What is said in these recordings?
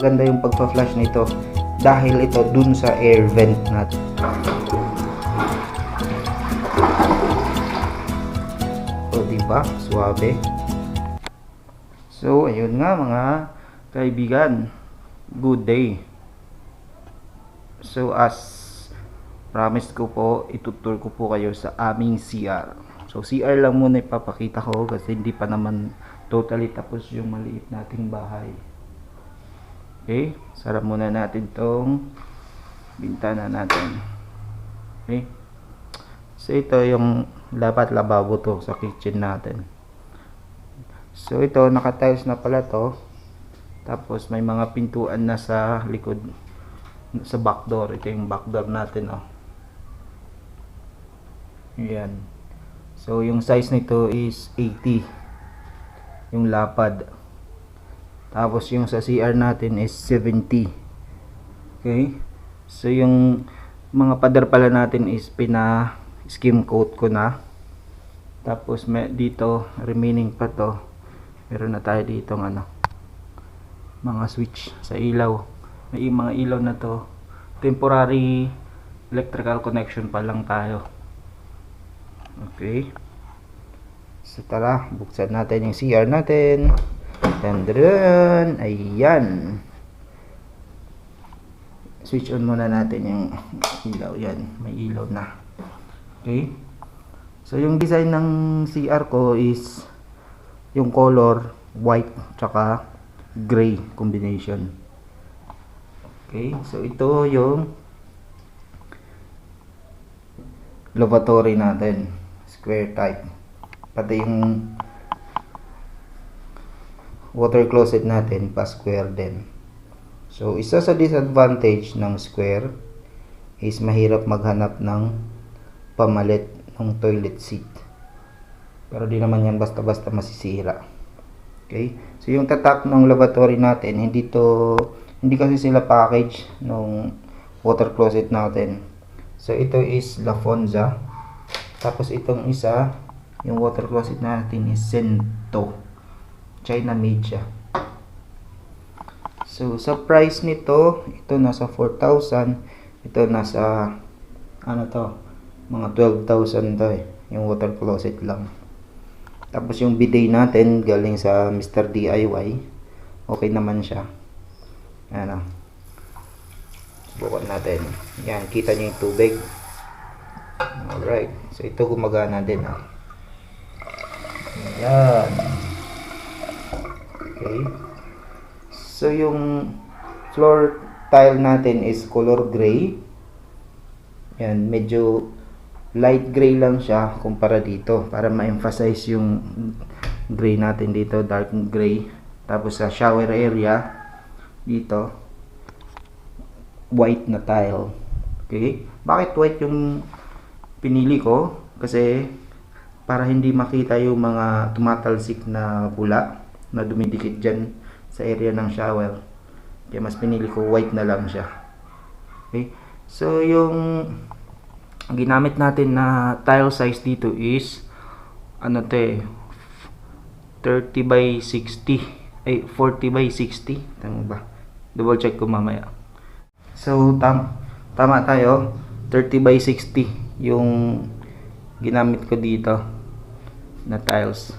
Maganda yung pagpa-flash nito dahil ito dun sa air vent natin. O, diba? Suabe. So, ayun nga mga kaibigan. Good day. So, as promised ko po, itutur ko po kayo sa aming CR. So, CR lang muna ipapakita ko kasi hindi pa naman totally tapos yung maliit nating bahay. Okay? Sarap muna natin tong bintana natin. Okay? So, ito yung dapat lababo to sa kitchen natin. So, ito, naka-tiles na pala to. Tapos, may mga pintuan na sa likod sa back door. Ito yung back door natin, oh. Yan. So, yung size nito is 80. Yung lapad. Tapos, yung sa CR natin is 70. Okay? So, yung mga pader pala natin is pina skim coat ko na. Tapos, may, dito, remaining pa to. Meron na tayo dito ng ano, mga switch sa ilaw. May mga ilaw na to. Temporary electrical connection pa lang tayo. Okay. So tara, buksan natin yung CR natin. Tandran! Ayan. Switch on muna natin yung ilaw. Yan, may ilaw na. Okay. So yung design ng CR ko is yung color white tsaka gray combination. Okay, so ito yung lavatory natin, square type. Pati yung water closet natin, pa square din. So, isa sa disadvantage ng square is mahirap maghanap ng pamalit ng toilet seat. Pero di naman yan basta-basta masisira. Okay? So yung tatak ng lavatory natin, hindi to hindi kasi sila package nung water closet natin. So ito is Lafonza. Tapos itong isa, yung water closet natin is Sento. China made siya. So sa price nito, ito nasa 4,000. Ito nasa ano to, mga 12,000 to eh. Yung water closet lang. Tapos yung bidet natin galing sa Mr. DIY. Okay naman siya. Ano. Subukan natin. Yan, kita niyo yung tubig. Alright. So ito gumagana din ah. Yan. Okay. So yung floor tile natin is color gray. Yan, medyo light gray lang siya kumpara dito para ma-emphasize yung gray natin dito, dark gray. Tapos sa shower area dito white na tile. Okay? Bakit white yung pinili ko? Kasi para hindi makita yung mga tumatalsik na pula na dumidikit dyan sa area ng shower. Kaya mas pinili ko white na lang siya. Okay? So yung ginamit natin na tile size dito is ano to eh 30 by 60 ay 40 by 60 tama ba? Double check ko mamaya. So tam tama tayo. 30 by 60 yung ginamit ko dito na tiles.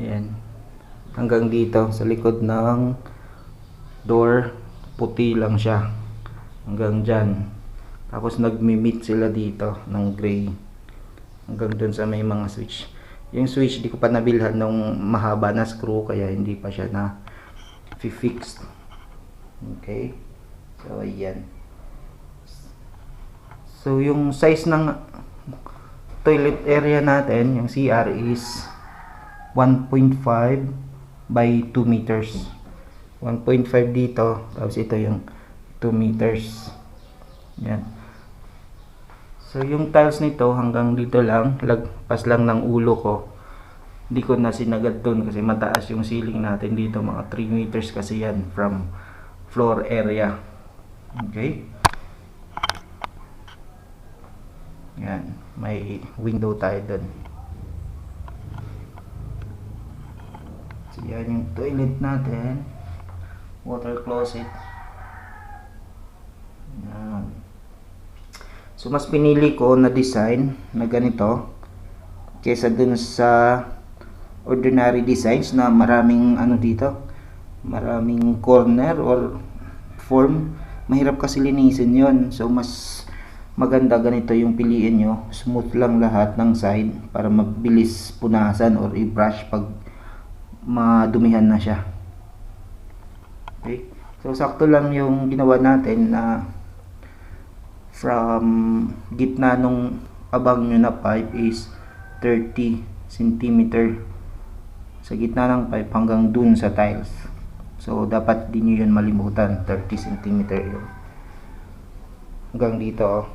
Ayan hanggang dito sa likod ng door puti lang siya hanggang dyan tapos nagmi-meet sila dito ng gray. Hanggang dun sa may mga switch. Yung switch di ko pa nabilhan ng mahaba na screw kaya hindi pa siya na fixed. Okay. So ayan. So yung size ng toilet area natin, yung CR is 1.5 by 2 meters. 1.5 dito, tapos ito yung 2 meters. Yan. So yung tiles nito hanggang dito lang, lagpas lang ng ulo ko. Hindi ko na sinagad doon kasi mataas yung ceiling natin dito, mga 3 meters kasi yan from floor area. Okay? Yan, may window tayo doon. Yan yung toilet natin. water closet. Yan. So mas pinili ko na design na ganito kesa dun sa ordinary designs na maraming ano dito, maraming corner or form. Mahirap kasi linisin 'yon. So mas maganda ganito yung piliin nyo. Smooth lang lahat ng side para mabilis punasan or i-brush pag madumihan na siya. Okay? So, sakto lang yung ginawa natin na from gitna nung abang nyo na pipe is 30 cm sa gitna ng pipe hanggang dun sa tiles. So, dapat din nyo yun malimutan. 30 cm yun. Hanggang dito, oh.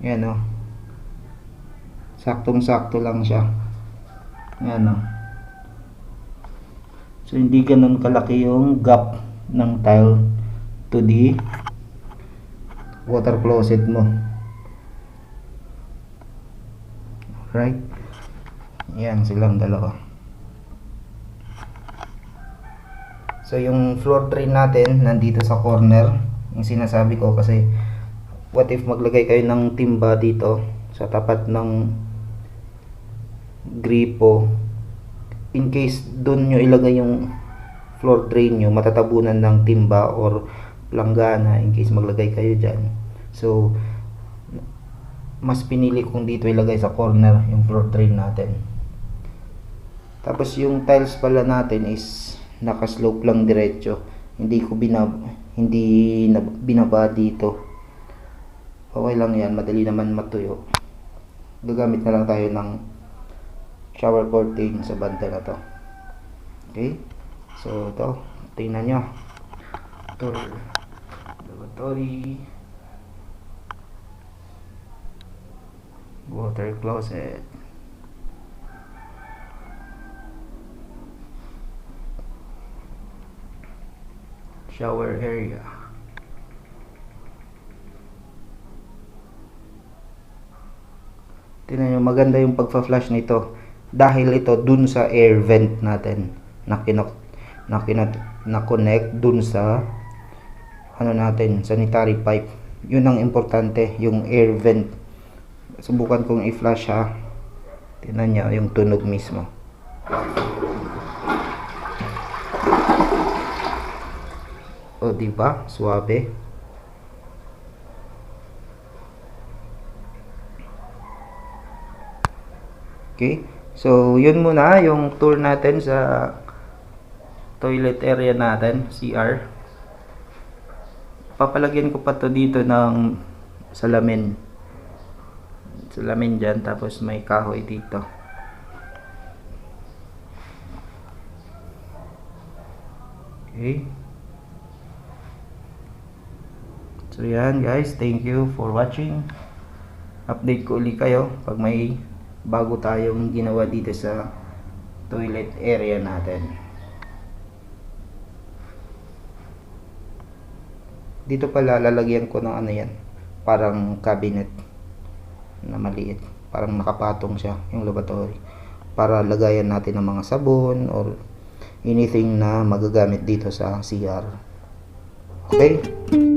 Yan, oh. Saktong-sakto lang siya. Yan, oh. So, hindi ganun kalaki yung gap ng tile to the water closet mo. Right? Yan, silang dalawa. So, yung floor drain natin, nandito sa corner. Yung sinasabi ko kasi, what if maglagay kayo ng timba dito sa tapat ng gripo in case doon nyo ilagay yung floor drain nyo matatabunan ng timba or planggana in case maglagay kayo dyan. So mas pinili kong dito ilagay sa corner yung floor drain natin. Tapos yung tiles pala natin is nakaslope lang diretso. Hindi ko binab hindi na, binaba dito. Okay lang yan madali naman matuyo. Gagamit na lang tayo ng shower curtain sa banda na to. Okay? So ito. Tingnan nyo. Ito. Lavatory. Water closet. Shower area. Tingnan nyo, maganda yung pagpa-flash nito dahil ito dun sa air vent natin na kinok na, kinat, na connect dun sa ano natin, sanitary pipe. Yun ang importante, yung air vent. Subukan kong i-flash ha. Tingnan nyo yung tunog mismo. O, di ba? Suabe. Okay? So, yun muna yung tour natin sa toilet area natin, CR. Papalagyan ko pa to dito ng salamin. Salamin dyan, tapos may kahoy dito. Okay. So yan guys, thank you for watching. Update ko ulit kayo pag may bago tayong ginawa dito sa toilet area natin. Dito pala lalagyan ko ng ano yan, parang cabinet na maliit. Parang nakapatong siya yung lavatory. Para lagayan natin ng mga sabon or anything na magagamit dito sa CR. Okay?